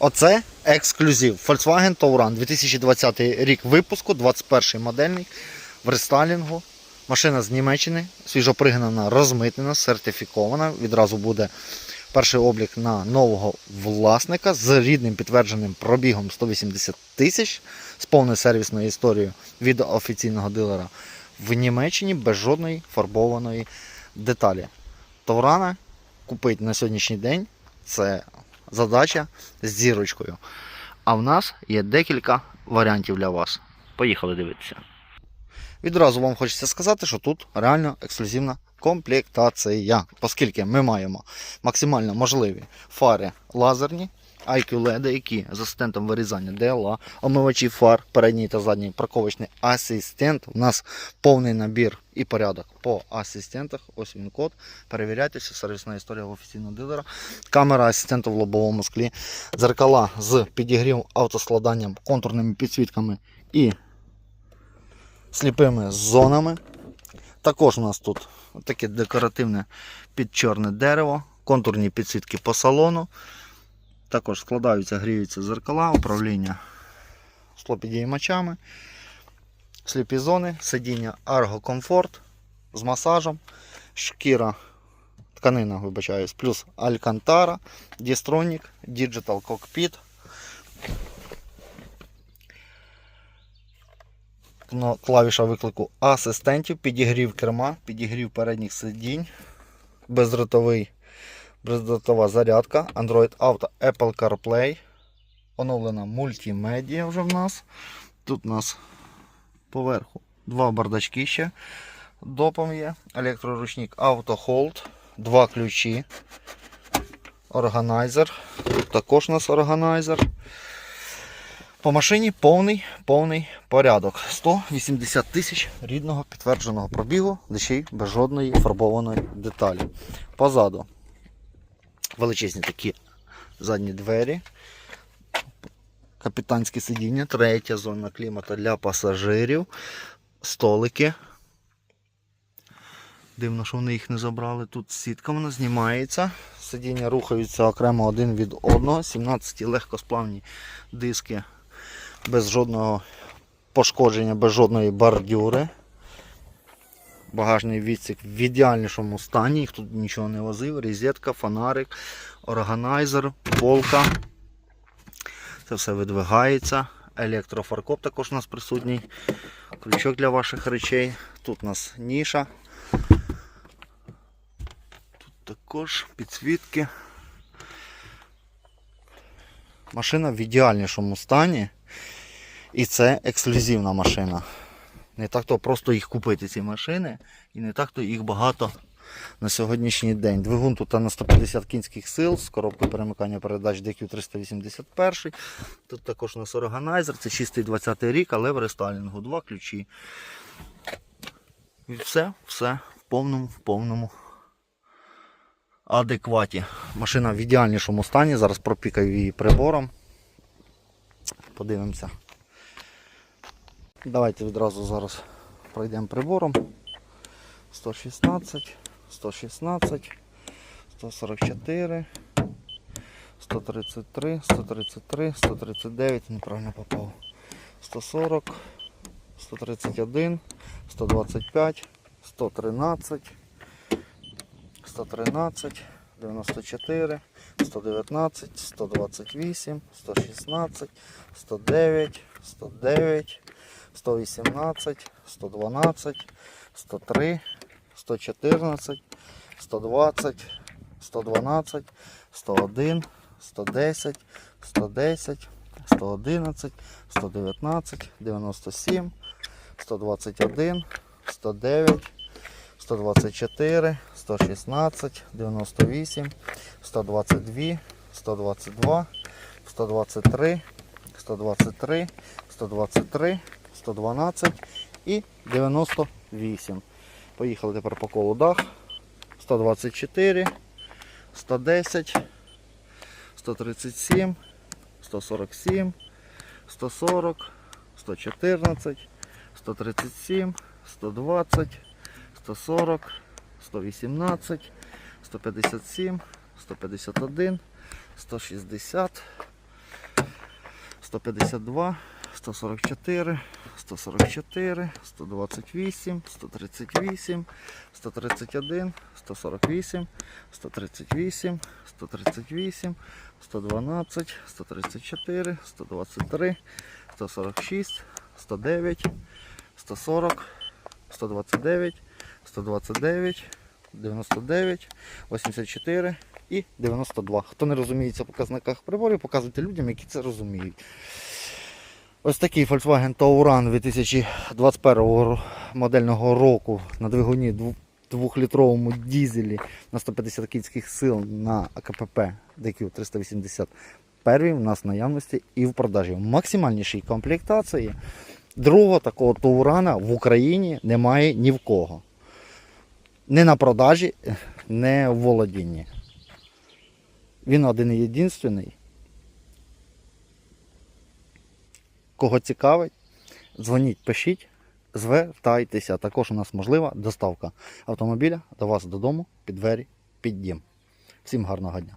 Оце ексклюзив. Volkswagen Touran 2020 рік випуску, 21 модельний в рестайлінгу. Машина з Німеччини, свіжопригнана, розмитнена, сертифікована. Відразу буде перший облік на нового власника з рідним підтвердженим пробігом 180 тисяч з повною сервісною історією від офіційного дилера в Німеччині без жодної фарбованої деталі. Таурана купити на сьогоднішній день це задача з зірочкою. А в нас є декілька варіантів для вас. Поїхали дивитися. Відразу вам хочеться сказати, що тут реально ексклюзивна комплектація, оскільки ми маємо максимально можливі фари лазерні, IQ LED, які з асистентом вирізання DLA, омивачі фар, передній та задній парковочний асистент. У нас повний набір і порядок по асистентах. Ось він код. Перевіряйтеся, сервісна історія в офіційного дилера. Камера асистента в лобовому склі, дзеркала з підігрів автоскладанням, контурними підсвітками і сліпими зонами. Також у нас тут таке декоративне під чорне дерево, контурні підсвітки по салону. Також складаються, гріються зеркала, управління склопідіймачами, сліпі зони, сидіння Argo Comfort з масажем, шкіра, тканина, вибачаюсь, плюс Alcantara, Distronic, Digital Cockpit. Клавіша виклику асистентів, підігрів керма, підігрів передніх сидінь, бездротовий, бездротова зарядка, Android Auto, Apple CarPlay, оновлена мультимедіа вже в нас. Тут у нас поверху два бардачки ще допом є, електроручник Auto Hold, два ключі, органайзер. Тут також у нас органайзер. По машині повний повний порядок. 180 тисяч рідного підтвердженого пробігу, ще й без жодної фарбованої деталі. Позаду величезні такі задні двері, капітанське сидіння, третя зона клімату для пасажирів, столики. Дивно, що вони їх не забрали. Тут сітка вона знімається. Сидіння рухаються окремо один від одного. 17 легкосплавні диски без жодного пошкодження, без жодної бордюри. Багажний відсік в ідеальнішому стані, їх тут нічого не возив. Розетка, фонарик, органайзер, полка. Це все видвигається. Електрофаркоп також у нас присутній. Ключок для ваших речей. Тут у нас ніша. Тут також підсвітки. Машина в ідеальнішому стані. І це ексклюзивна машина. Не так то просто їх купити, ці машини, і не так то їх багато на сьогоднішній день. Двигун тут на 150 кінських сил з коробкою перемикання передач DQ381. Тут також у нас органайзер, це чистий 20 рік, але в рестайлінгу. Два ключі. І все, все в повному, в повному адекваті. Машина в ідеальнішому стані. Зараз пропікаю її прибором. Подивимося. Давайте відразу зараз пройдемо прибором. 116, 116, 144, 133, 133, 139, неправильно попав. 140, 131, 125, 113, 113, 94, 119, 128, 116, 109, 109, 118, 112, 103, 114, 120, 112, 101, 110, 110, 111, 119, 97, 121, 109, 124, 116, 98, 122, 122, 123, 123, 123, 112 і 98. Поїхали тепер по колу дах. 124, 110, 137, 147, 140, 114, 137, 120, 140, 118, 157, 151, 160, 152, 144, 144, 128, 138, 131, 148, 138, 138, 112, 134, 123, 146, 109, 140, 129, 129, 99, 84 і 92. Хто не розуміється в показниках приборів, показуйте людям, які це розуміють. Ось такий Volkswagen Tauran 2021 модельного року на двигуні 2-літровому дізелі на 150 кінських сил на АКПП DQ 380 первий у нас в наявності і в продажі. В максимальнішій комплектації другого такого Таурана в Україні немає ні в кого. Не на продажі, не в володінні. Він один і єдинственний. Кого цікавить, дзвоніть, пишіть, звертайтеся. Також у нас можлива доставка автомобіля до вас додому, під двері, під дім. Всім гарного дня!